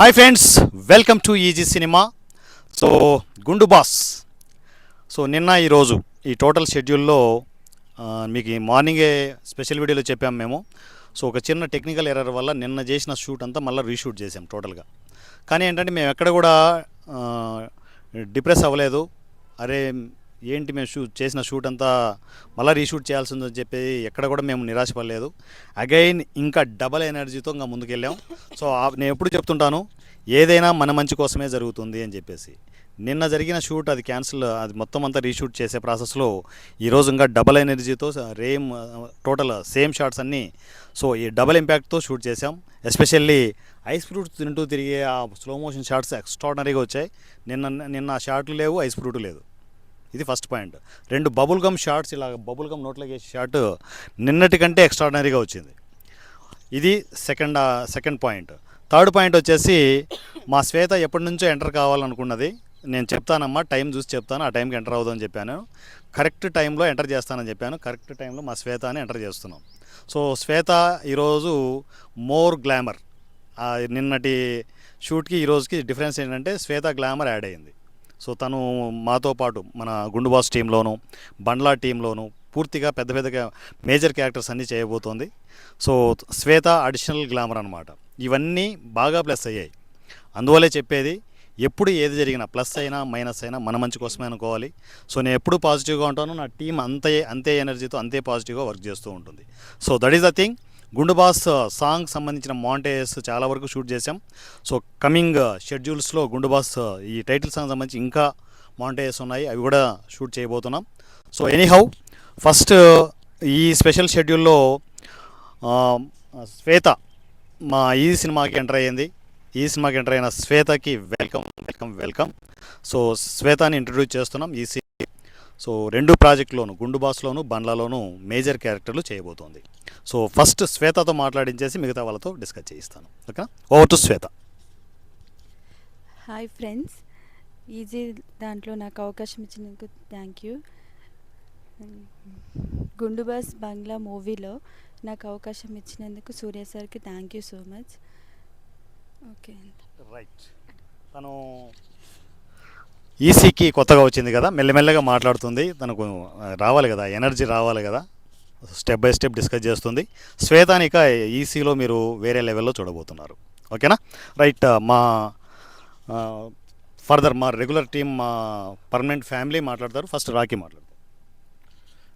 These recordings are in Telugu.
Hi friends welcome to easy cinema so Gundu boss so నిన్న ఈరోజు ఈ టోటల్ షెడ్యూల్లో మీకు మార్నింగే స్పెషల్ వీడియోలో చెప్పాము మేము. సో ఒక చిన్న టెక్నికల్ ఎర్రర్ వల్ల నిన్న చేసిన షూట్ అంతా మళ్ళీ రీషూట్ చేసాం టోటల్గా కానీ ఏంటంటే మేము ఎక్కడ కూడా డిప్రెస్ అవ్వలేదు. అరే ఏంటి మేము షూట్ చేసిన షూట్ అంతా మళ్ళీ రీషూట్ చేయాల్సి ఉందని చెప్పి ఎక్కడ కూడా మేము నిరాశపడలేదు. అగైన్ ఇంకా డబల్ ఎనర్జీతో ఇంకా ముందుకెళ్ళాం. సో ఆ- నేను ఎప్పుడు చెప్తుంటాను ఏదైనా మన మంచి కోసమే జరుగుతుంది అని చెప్పేసి. నిన్న జరిగిన షూట్ అది క్యాన్సిల్ అది మొత్తం అంతా రీషూట్ చేసే ప్రాసెస్లో ఈరోజు ఇంకా డబల్ ఎనర్జీతో రేమ్ టోటల్ సేమ్ షాట్స్ అన్నీ సో ఈ డబల్ ఇంపాక్ట్తో షూట్ చేసాం ఎస్పెషల్లీ ఐస్ ఫ్రూట్ తింటూ తిరిగే ఆ స్లో మోషన్ షాట్స్ ఎక్స్ట్రాడనరీగా వచ్చాయి. నిన్న నిన్న ఆ షాట్లు లేవు ఐస్ ఫ్రూట్ లేదు ఇది ఫస్ట్ పాయింట్ రెండు బబుల్ గమ్ షార్ట్స్ ఇలా బబుల్ గమ్ నోట్లోకి వేసే షార్ట్ నిన్నటి కంటే ఎక్స్ట్రాడనరీగా వచ్చింది. ఇది second second point third point వచ్చేసి మా శ్వేత ఎప్పటి నుంచో ఎంటర్ కావాలనుకున్నది. నేను చెప్తానమ్మా టైం చూసి చెప్తాను ఆ టైంకి ఎంటర్ అవుదామని చెప్పాను. కరెక్ట్ టైంలో ఎంటర్ చేస్తానని చెప్పాను. కరెక్ట్ టైంలో మా శ్వేత అని ఎంటర్ చేస్తున్నాం. సో శ్వేత ఈరోజు మోర్ గ్లామర్ నిన్నటి షూట్కి ఈ రోజుకి డిఫరెన్స్ ఏంటంటే శ్వేత గ్లామర్ యాడ్ అయింది. సో తను మాతో పాటు మన గుండుబాస్ టీంలోను బండ్లా టీంలోను పూర్తిగా పెద్ద పెద్దగా మేజర్ క్యారెక్టర్స్ అన్నీ చేయబోతోంది. సో శ్వేత అడిషనల్ గ్లామర్ అనమాట ఇవన్నీ బాగా ప్లస్ అయ్యాయి. అందువల్లే చెప్పేది ఎప్పుడు ఏది జరిగినా ప్లస్ అయినా మైనస్ అయినా మన మంచి కోసమే అనుకోవాలి. సో నేను ఎప్పుడు పాజిటివ్గా ఉంటాను నా టీం అంతే అంతే ఎనర్జీతో అంతే పాజిటివ్గా వర్క్ చేస్తూ ఉంటుంది. So that is the thing. Gundu boss song సంబంధించిన మాంటేజ్ చాలా వరకు షూట్ చేసాం సో కమింగ్ షెడ్యూల్స్లో గుండుబాస్ ఈ టైటిల్ సాంగ్ సంబంధించి ఇంకా మాంటేజెస్ ఉన్నాయి. అవి కూడా షూట్ చేయబోతున్నాం. సో ఎనీహౌ ఫస్ట్ ఈ స్పెషల్ షెడ్యూల్లో శ్వేత మా ఈ సినిమాకి ఎంటర్ అయ్యింది. ఈ సినిమాకి ఎంటర్ అయిన శ్వేతకి వెల్కమ్ వెల్కమ్ వెల్కమ్. సో శ్వేతని ఇంట్రడ్యూస్ చేస్తున్నాం. ఈ సి రెండు ప్రాజెక్టులోను గుండు బాస్లోను బండ్లలోను మేజర్ క్యారెక్టర్లు చేయబోతోంది. సో ఫస్ట్ శ్వేతతో మాట్లాడించేసి మిగతా వాళ్ళతో డిస్కస్ చేయిస్తాను. ఓకేనా? Over to Shweta. Hi friends easy దాంట్లో నాకు అవకాశం ఇచ్చినందుకు థ్యాంక్ యూ గుండుబాస్ బంగ్లా మూవీలో నాకు అవకాశం ఇచ్చినందుకు సూర్య సార్కి thank you so much okay right తను ఈసీకి కొత్తగా వచ్చింది కదా మెల్లమెల్లగా మాట్లాడుతుంది. తనకు రావాలి కదా ఎనర్జీ రావాలి కదా. స్టెప్ బై స్టెప్ డిస్కస్ చేస్తుంది. శ్వేతానిక ఈసీలో మీరు వేరే లెవెల్లో చూడబోతున్నారు. ఓకేనా? రైట్ మా ఫర్దర్ మా రెగ్యులర్ టీం మా పర్మనెంట్ ఫ్యామిలీ మాట్లాడతారు. ఫస్ట్ రాకీ మాట్లాడతారు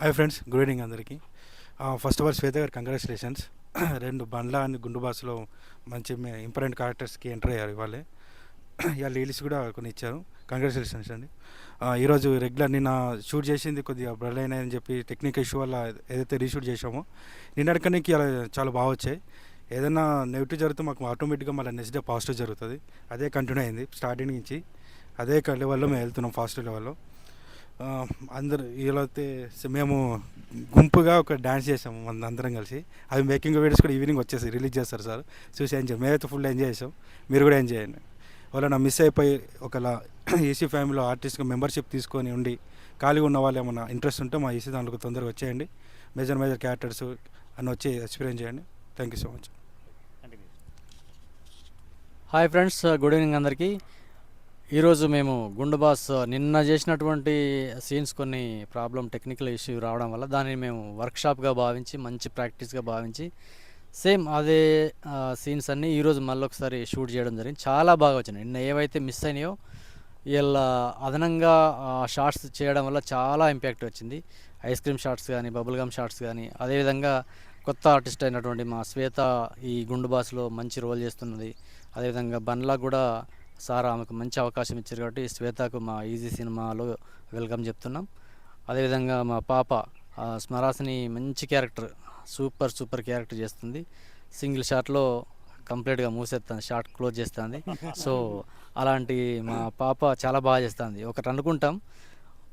హాయ్ ఫ్రెండ్స్ గుడ్ ఈవినింగ్ అందరికీ. ఫస్ట్ ఆఫ్ ఆల్ శ్వేత గారు కంగ్రాచులేషన్స్. రెండు బండ్ల అండ్ గుండు బాస్లో మంచి ఇంపార్టెంట్ క్యారెక్టర్స్కి ఎంటర్ అయ్యారు ఇవాళే. ఇవాళ లేడీస్ కూడా కొన్ని ఇచ్చారు. కంగ్రాచులేషన్స్ అండి. ఈరోజు రెగ్యులర్ నిన్న షూట్ చేసింది కొద్దిగా బ్రల్ అయినాయని చెప్పి టెక్నిక్ ఇష్యూ వల్ల ఏదైతే రీషూట్ చేసామో నిన్నటికనికి ఇలా చాలా బాగా వచ్చాయి. ఏదైనా నెగిటివ్ జరిగితే మాకు ఆటోమేటిక్గా మళ్ళీ నెక్స్ట్ డే పాజిటివ్ జరుగుతుంది. అదే కంటిన్యూ అయింది స్టార్టింగ్ నుంచి. అదే లెవెల్లో మేము వెళ్తున్నాం ఫాస్ట్ లెవెల్లో ఆ, అందరు వీళ్ళైతే మేము గుంపుగా ఒక డ్యాన్స్ చేసాము మన అందరం కలిసి. అవి మేకింగ్ వీడియోస్ కూడా ఈవినింగ్ వచ్చేసి రిలీజ్ చేస్తారు సార్. చూసి ఎంజాయ్ మేమైతే ఫుల్ ఎంజాయ్ చేసాం మీరు కూడా ఎంజాయ్ చేయండి. వాళ్ళ మిస్ అయిపోయి ఒకలా ఏసీ ఫ్యామిలీలో ఆర్టిస్ట్గా మెంబర్షిప్ తీసుకొని ఉండి ఖాళీగా ఉన్న వాళ్ళు ఏమన్నా ఇంట్రెస్ట్ ఉంటే మా ఏసీ దాంట్లో తొందరగా వచ్చేయండి. మేజర్ మేజర్ క్యారెక్టర్స్ అని వచ్చి ఎక్స్పీరియన్స్ చేయండి. Thank you so much hi friends good evening అందరికీ. ఈరోజు మేము గుండు బాస్ నిన్న చేసినటువంటి సీన్స్ కొన్ని ప్రాబ్లం టెక్నికల్ ఇష్యూ రావడం వల్ల దాన్ని మేము వర్క్షాప్గా భావించి మంచి ప్రాక్టీస్గా భావించి సేమ్ అదే సీన్స్ అన్నీ ఈరోజు మళ్ళీ ఒకసారి షూట్ చేయడం జరిగింది. చాలా బాగా వచ్చినాయి. నిన్న ఏవైతే మిస్ అయినాయో వీళ్ళ అదనంగా షార్ట్స్ చేయడం వల్ల చాలా ఇంపాక్ట్ వచ్చింది. ఐస్ క్రీమ్ షార్ట్స్ కానీ బబుల్ గమ్ షార్ట్స్ కానీ అదేవిధంగా కొత్త ఆర్టిస్ట్ అయినటువంటి మా శ్వేత ఈ గుండు బాస్లో మంచి రోల్ చేస్తున్నది. అదేవిధంగా బన్లా కూడా సార్ ఆమెకు మంచి అవకాశం ఇచ్చారు కాబట్టి శ్వేతకు మా ఈజీ సినిమాలో వెల్కమ్ చెప్తున్నాం. అదేవిధంగా మా పాప స్మరాసిని మంచి క్యారెక్టర్ సూపర్ సూపర్ క్యారెక్టర్ చేస్తుంది. సింగిల్ షాట్లో కంప్లీట్గా మూసేస్తుంది షార్ట్ క్లోజ్ చేస్తుంది. సో అలాంటి మా పాప చాలా బాగా చేస్తుంది. ఒకటి అనుకుంటాం.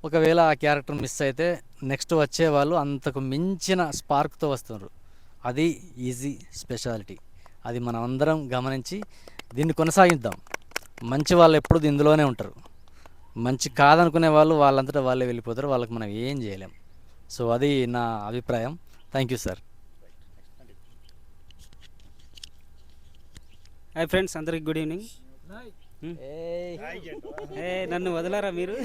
ఒకవేళ ఆ క్యారెక్టర్ మిస్ అయితే నెక్స్ట్ వచ్చే వాళ్ళు అంతకు మించిన స్పార్క్తో వస్తున్నారు అది ఈజీ స్పెషాలిటీ. అది మనం అందరం గమనించి దీన్ని కొనసాగిద్దాం. మంచి వాళ్ళు ఎప్పుడు ఇందులోనే ఉంటారు. మంచి కాదనుకునే వాళ్ళు వాళ్ళంతటా వాళ్ళే వెళ్ళిపోతారు. వాళ్ళకి మనం ఏం చేయలేం. సో అది నా అభిప్రాయం. Thank you sir hi friends అందరికి గుడ్ ఈవినింగ్ ఏ నన్ను వదలరా మీరు?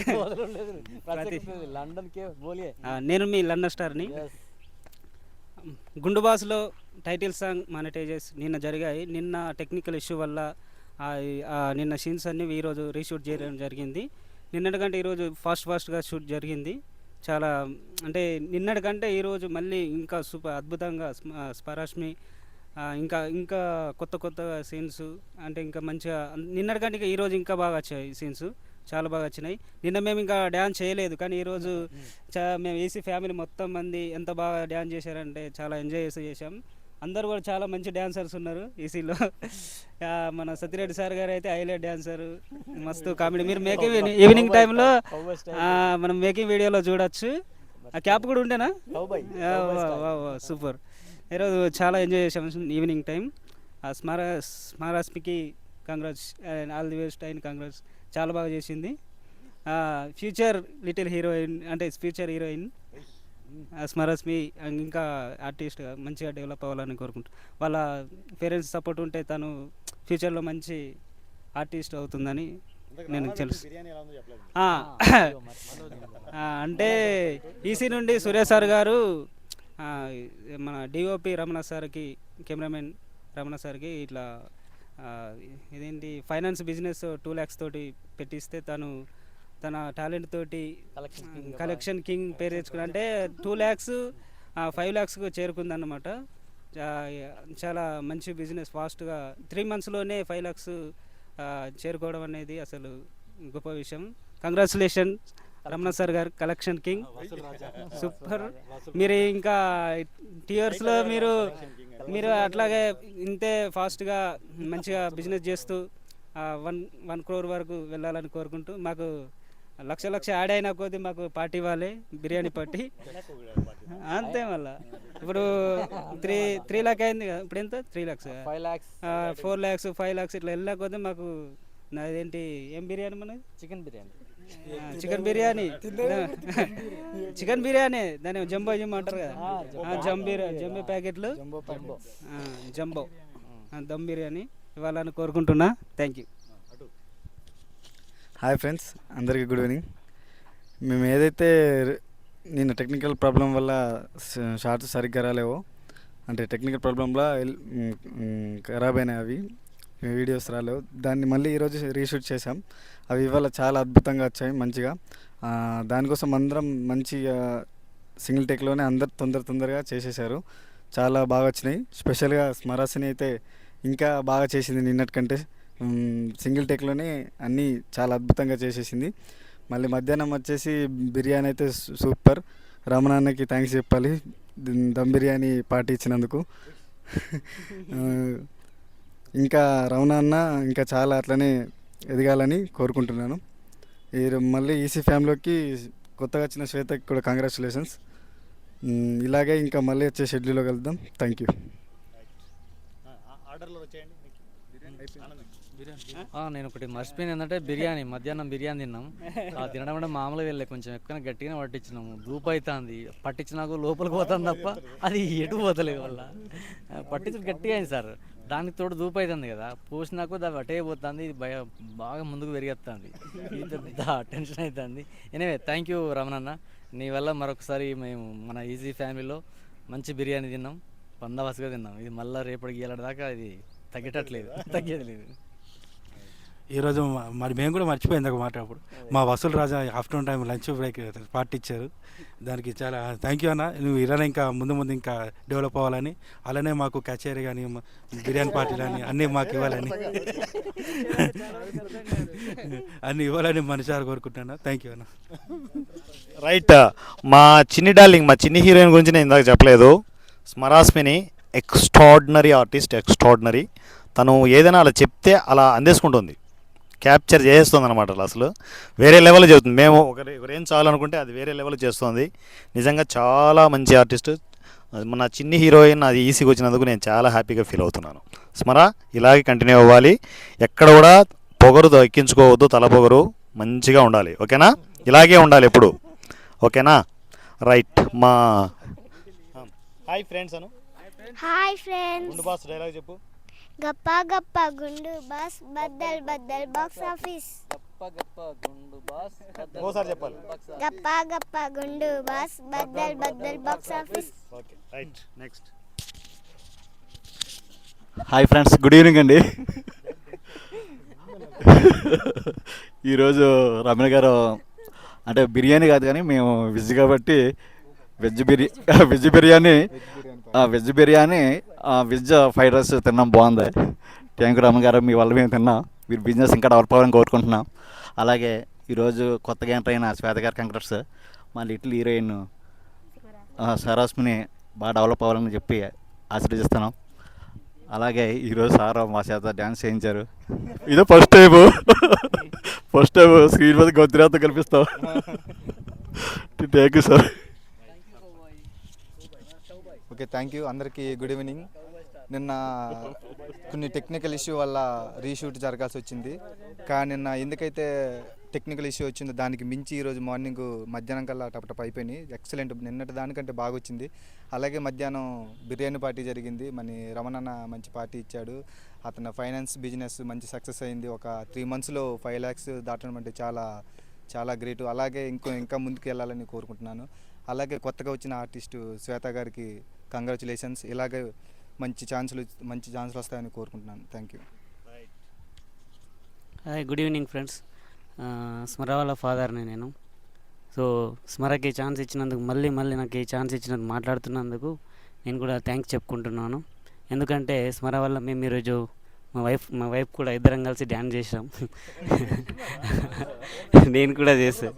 నేను మీ లండన్ స్టార్ని గుండు బాస్లో టైటిల్ సాంగ్ మానిటైజెస్ నిన్న జరిగాయి. నిన్న టెక్నికల్ ఇష్యూ వల్ల నిన్న సీన్స్ అన్ని ఈరోజు రీషూట్ చేయడం జరిగింది. నిన్నటికంటే ఈరోజు ఫాస్ట్ ఫాస్ట్గా షూట్ జరిగింది. చాలా అంటే నిన్నటికంటే ఈరోజు మళ్ళీ ఇంకా సూపర్ అద్భుతంగా స్పరాష్మి ఇంకా ఇంకా కొత్త కొత్త సీన్స్ అంటే ఇంకా మంచిగా నిన్నటికంటే ఇంకా ఈరోజు ఇంకా బాగా వచ్చాయి సీన్స్ చాలా బాగా వచ్చినాయి. నిన్న మేము ఇంకా డ్యాన్స్ చేయలేదు కానీ ఈరోజు చా మేము ఏసీ ఫ్యామిలీ మొత్తం మంది ఎంత బాగా డ్యాన్స్ చేశారంటే చాలా ఎంజాయ్ చేసి చేసాం అందరు కూడా చాలా మంచి డాన్సర్స్ ఉన్నారు ఈసీలో మన సత్యరెడ్డి సార్ గారు అయితే హైలైట్ డాన్సర్ మస్తు కామెడీ మీరు మేకింగ్ ఈవినింగ్ టైంలో మనం మేకింగ్ వీడియోలో చూడొచ్చు. ఆ క్యాప్ కూడా ఉండేనా సూపర్ ఈరోజు చాలా ఎంజాయ్ చేసాం ఈవినింగ్ టైం ఆ స్మార స్మారాస్మికి congrats all the best and congrats చాలా బాగా చేసింది. ఫ్యూచర్ లిటిల్ హీరోయిన్ అంటే ఫ్యూచర్ హీరోయిన్ స్మరస్మి ఇంకా ఆర్టిస్ట్గా మంచిగా డెవలప్ అవ్వాలని కోరుకుంటా. వాళ్ళ పేరెంట్స్ సపోర్ట్ ఉంటే తను ఫ్యూచర్లో మంచి ఆర్టిస్ట్ అవుతుందని నేను తెలుసు. అంటే ఈసీ నుండి సూర్య సార్ గారు మన డిఓపి రమణ సార్కి కెమెరామెన్ రమణ సార్కి ఇట్లా ఇదేంటి ఫైనాన్స్ బిజినెస్ టూ ల్యాక్స్ తోటి పెట్టిస్తే తను తన టాలెంట్ తోటి కలెక్షన్ కింగ్ పేరు తెచ్చుకుని అంటే టూ ల్యాక్స్ ఫైవ్ ల్యాక్స్కు చేరుకుందన్నమాట. చా- చాలా మంచి బిజినెస్ ఫాస్ట్గా త్రీ మంత్స్లోనే ఫైవ్ ల్యాక్స్ చేరుకోవడం అనేది అసలు గొప్ప విషయం. కంగ్రాచులేషన్ రమణ సార్ గారు కలెక్షన్ కింగ్ సూపర్ మీరు ఇంకా టీయర్స్లో మీరు మీరు అట్లాగే ఇంతే ఫాస్ట్గా మంచిగా బిజినెస్ చేస్తూ వన్ వన్ క్రోర్ వరకు వెళ్ళాలని కోరుకుంటూ మాకు లక్ష లక్ష యాడ్ అయినా కొద్దీ మాకు పార్టీ ఇవ్వాలి బిర్యానీ పార్టీ. అంతే మళ్ళా. ఇప్పుడు త్రీ త్రీ లాక్ అయింది కదా. ఇప్పుడు ఎంత? Three lakhs five lakhs four lakhs five lakhs ఇట్లా వెళ్ళా కొద్దీ మాకు నాదేంటి ఏం బిర్యానీ మనది? Chicken biryani. Chicken biryani. Chicken biryani దాన్ని జంబో జిమ్ అంటారు కదా. బిర్యానీ జంబో. ప్యాకెట్లు. జంబో దమ్ బిర్యానీ. ఇవ్వాలని కోరుకుంటున్నా. థ్యాంక్ యూ హాయ్ ఫ్రెండ్స్ అందరికీ గుడ్ ఈవినింగ్ మేము ఏదైతే నిన్న టెక్నికల్ ప్రాబ్లం వల్ల షార్ట్స్ సరిగ్గా రాలేవో అంటే టెక్నికల్ ప్రాబ్లంలో ఖరాబ్ అయినాయి అవి వీడియోస్ రాలేవు. దాన్ని మళ్ళీ ఈరోజు రీషూట్ చేసాం అవి ఇవాళ చాలా అద్భుతంగా వచ్చాయి మంచిగా. దానికోసం అందరం మంచిగా సింగిల్ టేక్లోనే అందరు తొందర తొందరగా చేసేసారు చాలా బాగా వచ్చినాయి. స్పెషల్గా స్మరాసిని అయితే ఇంకా బాగా చేసింది నిన్నటికంటే. కంటే సింగిల్ టేక్లోనే అన్నీ చాలా అద్భుతంగా చేసేసింది. మళ్ళీ మధ్యాహ్నం వచ్చేసి బిర్యానీ అయితే సూపర్. రమణాన్నకి థ్యాంక్స్ చెప్పాలి. దమ్ బిర్యానీ పార్టీ ఇచ్చినందుకు. ఇంకా రమణ అన్న ఇంకా చాలా అట్లనే ఎదగాలని కోరుకుంటున్నాను. ఈ మళ్ళీ ఈసీ ఫ్యామిలీకి కొత్తగా వచ్చిన శ్వేతకి కూడా కంగ్రాచులేషన్స్. ఇలాగే ఇంకా మళ్ళీ వచ్చే షెడ్యూల్లో కలుద్దాం. థ్యాంక్ యూ ఆర్డర్లో వచ్చేయండి. నేను ఒకటి మర్చిపోయింది ఏంటంటే బిర్యానీ మధ్యాహ్నం బిర్యానీ తిన్నాం. ఆ తినడం అంటే మామూలుగా వెళ్ళే కొంచెం ఎక్కువ గట్టిగానే పట్టించినాము. ధూప్ అవుతుంది పట్టించినాక లోపలికి పోతాను తప్ప అది ఎటు పోతలేదు వల్ల పట్టించడం గట్టిగా అయింది సార్. దానికి తోడు ధూప్ అవుతుంది కదా. పోసినాకు అది అటే పోతుంది. ఇది భయ బాగా ముందుకు పెరిగేస్తుంది టెన్షన్ అవుతుంది ఎనివే థ్యాంక్ యూ రమణన్న. నీ వల్ల మరొకసారి మేము మన ఈజీ ఫ్యామిలీలో మంచి బిర్యానీ తిన్నాం. బందోబస్తుగా తిన్నాం. ఇది మళ్ళీ రేపటికి వెళ్ళడం దాకా ఇది తగ్గేటట్లేదు. తగ్గేది లేదు. ఈరోజు మరి మేము కూడా మర్చిపోయింది ఒక మాట అప్పుడు. మా వసూలు రాజా afternoon time lunch break party ఇచ్చారు దానికి చాలా థ్యాంక్ యూ అన్న. నువ్వు ఇలానే ఇంకా ముందు ముందు ఇంకా డెవలప్ అవ్వాలని అలానే మాకు కచేరీ కానీ మ- బిర్యానీ పార్టీ కానీ అన్నీ మాకు ఇవ్వాలని. అన్నీ ఇవ్వాలని మనసారి కోరుకుంటున్నా. థ్యాంక్ యూ అన్న. రైట్ మా చిన్ని డార్లింగ్ మా చిన్ని హీరోయిన్ గురించి నేను ఇందాక చెప్పలేదు. స్మరాస్మిని ఎక్స్ట్రాడినరీ ఆర్టిస్ట్ ఎక్స్ట్రాడినరీ. తను ఏదైనా అలా చెప్తే అలా అందేసుకుంటుంది. క్యాప్చర్ చేస్తుంది అనమాట అసలు. వేరే లెవెల్లో చెబుతుంది మేము ఒకరి ఒకరేం చాలనుకుంటే అది వేరే లెవెల్లో చేస్తుంది. నిజంగా చాలా మంచి ఆర్టిస్ట్ మన చిన్ని హీరోయిన్ అది ఈసీకి వచ్చినందుకు నేను చాలా హ్యాపీగా ఫీల్ అవుతున్నాను. స్మర ఇలాగే కంటిన్యూ అవ్వాలి. ఎక్కడ కూడా పొగరు ఎక్కించుకోవద్దు తల పొగరు మంచిగా ఉండాలి. ఓకేనా? ఇలాగే ఉండాలి ఎప్పుడు. ఓకేనా? రైట్ మా hi friends Anu. Hi friends. Boss dialogue చెప్పు. గప్ప గప్ప గుండు బాస్ బద్దల్ బద్దల్ బాక్స్ ఆఫీస్ ఇంకోసారి చెప్పాలి. గప్ప గప్ప గుండు బాస్ బద్దల్ బద్దల్ box office okay right next. Hi friends good evening అండి. ఈరోజు రమణ గారు అంటే బిర్యానీ కాదు కానీ మేము వెజ్ కాబట్టి veg బిర్యా veg biryani veg biryani veg fried rice తిన్నాం బాగుంది. థ్యాంక్ యూ రమణ గారు మీ వల్ల మేము తిన్నాం. మీరు బిజినెస్ ఇంకా డెవలప్ అవ్వాలని కోరుకుంటున్నాం. అలాగే ఈరోజు కొత్తగా ఎంటర్ అయిన శ్వేత గారు కంగ్రెట్స్ మా లిటిల్ హీరోయిన్ సరాస్మిని బాగా డెవలప్ అవ్వాలని చెప్పి ఆశీర్వదిస్తున్నాం. అలాగే ఈరోజు సార్ మా చేత డ్యాన్స్ చేయించారు. ఇదో first time first time screen మీద గొంతురాతో కనిపిస్తాం. Thank you sir okay thank you అందరికీ గుడ్ ఈవినింగ్ నిన్న కొన్ని టెక్నికల్ ఇష్యూ వల్ల రీషూట్ జరగాల్సి వచ్చింది. కానీ నిన్న ఎందుకైతే టెక్నికల్ ఇష్యూ వచ్చిందో దానికి మించి ఈరోజు మార్నింగ్ మధ్యాహ్నం కల్లా టపటప్ అయిపోయినాయి. ఎక్సలెంట్ నిన్నటి దానికంటే బాగా వచ్చింది. అలాగే మధ్యాహ్నం బిర్యానీ పార్టీ జరిగింది. మన రమణన్న మంచి పార్టీ ఇచ్చాడు. అతను ఫైనాన్స్ బిజినెస్ మంచి సక్సెస్ అయింది. ఒక త్రీ మంత్స్లో ఫైవ్ ల్యాక్స్ దాటడం అంటే చాలా చాలా గ్రేట్ అలాగే ఇంకో ఇంకా ముందుకు వెళ్ళాలని కోరుకుంటున్నాను. అలాగే కొత్తగా వచ్చిన ఆర్టిస్టు శ్వేత గారికి కంగ్రాచులేషన్స్ ఇలాగే మంచి ఛాన్సులు మంచి ఛాన్సులు వస్తాయని కోరుకుంటున్నాను. Thank you hi good evening friends Smara వాళ్ళ ఫాదర్ని నేను. సో స్మరకి ఛాన్స్ ఇచ్చినందుకు మళ్ళీ మళ్ళీ నాకు ఈ ఛాన్స్ ఇచ్చినందుకు మాట్లాడుతున్నందుకు నేను కూడా థ్యాంక్స్ చెప్పుకుంటున్నాను. ఎందుకంటే స్మర వల్ల మేము ఈరోజు మా వైఫ్ మా వైఫ్ కూడా ఇద్దరం కలిసి డ్యాన్స్ చేసాం నేను కూడా చేశాను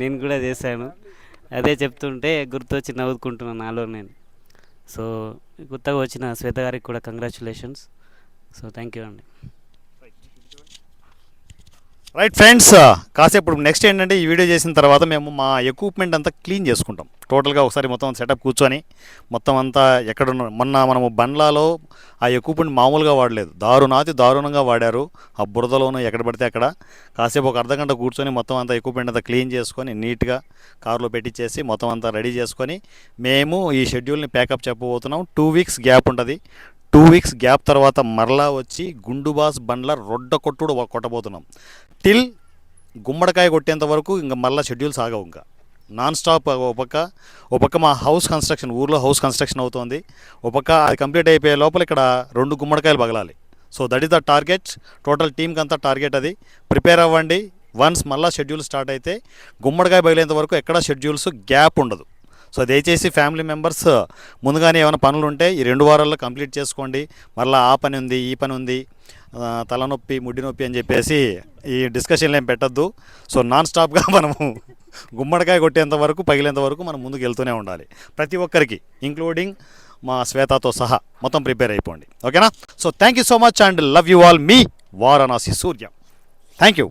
నేను కూడా చేశాను. అదే చెప్తుంటే గుర్తొచ్చి నవ్వుకుంటున్నాను నాలో నేను. సో కొత్తగా వచ్చిన శ్వేత గారికి కూడా కంగ్రాచులేషన్స్ సో థ్యాంక్ యూ అండి. రైట్ ఫ్రెండ్స్ uh, కాసేపు ఇప్పుడు నెక్స్ట్ ఏంటంటే ఈ వీడియో చేసిన తర్వాత మేము మా ఎక్విప్మెంట్ అంతా క్లీన్ చేసుకుంటాం. టోటల్గా ఒకసారి మొత్తం సెటప్ కూర్చొని మొత్తం అంతా ఎక్కడ మొన్న మనము బండ్లాలో ఆ ఎక్విప్మెంట్ మామూలుగా వాడలేదు. దారుణాతి దారుణంగా వాడారు. ఆ బురదలోనూ ఎక్కడ పడితే అక్కడ. కాసేపు ఒక అర్ధగంట కూర్చొని మొత్తం అంతా ఎక్విప్మెంట్ అంతా క్లీన్ చేసుకొని నీట్గా కారులో పెట్టించేసి మొత్తం అంతా రెడీ చేసుకొని మేము ఈ షెడ్యూల్ని ప్యాకప్ చెప్పబోతున్నాం. టూ వీక్స్ గ్యాప్ ఉంటుంది. టూ వీక్స్ గ్యాప్ తర్వాత మరలా వచ్చి గుండుబాస్ బండ్ల రొడ్డ కొట్టుడు కొట్టబోతున్నాం. టిల్ గుమ్మడికాయ కొట్టేంత వరకు ఇంకా మళ్ళీ షెడ్యూల్ సాగవు ఇంకా. నాన్ స్టాప్ ఒక పక్క ఒక పక్క మా హౌస్ కన్స్ట్రక్షన్ ఊర్లో హౌస్ కన్స్ట్రక్షన్ అవుతోంది. ఒక పక్క అది కంప్లీట్ అయిపోయే లోపల ఇక్కడ రెండు గుమ్మడికాయలు పగలాలి. So that is the target total టీంకి అంతా టార్గెట్ అది. ప్రిపేర్ అవ్వండి. వన్స్ మళ్ళీ షెడ్యూల్ స్టార్ట్ అయితే గుమ్మడికాయ పగిలేంత వరకు ఎక్కడ షెడ్యూల్స్ గ్యాప్ ఉండదు. సో దయచేసి ఫ్యామిలీ మెంబర్స్ ముందుగానే ఏమైనా పనులు ఉంటే ఈ రెండు వారాల్లో కంప్లీట్ చేసుకోండి. మళ్ళీ ఆ పని ఉంది ఈ పని ఉంది తలనొప్పి ముడ్డి నొప్పి అని చెప్పేసి ఈ డిస్కషన్లు ఏం పెట్టద్దు. సో నాన్ స్టాప్గా మనము గుమ్మడికాయ కొట్టేంత వరకు పగిలేంత వరకు మనం ముందుకు వెళ్తూనే ఉండాలి. ప్రతి ఒక్కరికి ఇంక్లూడింగ్ మా శ్వేతతో సహా మొత్తం ప్రిపేర్ అయిపోండి. ఓకేనా? So thank you so much and love you all me Varanasi Surya. Thank you.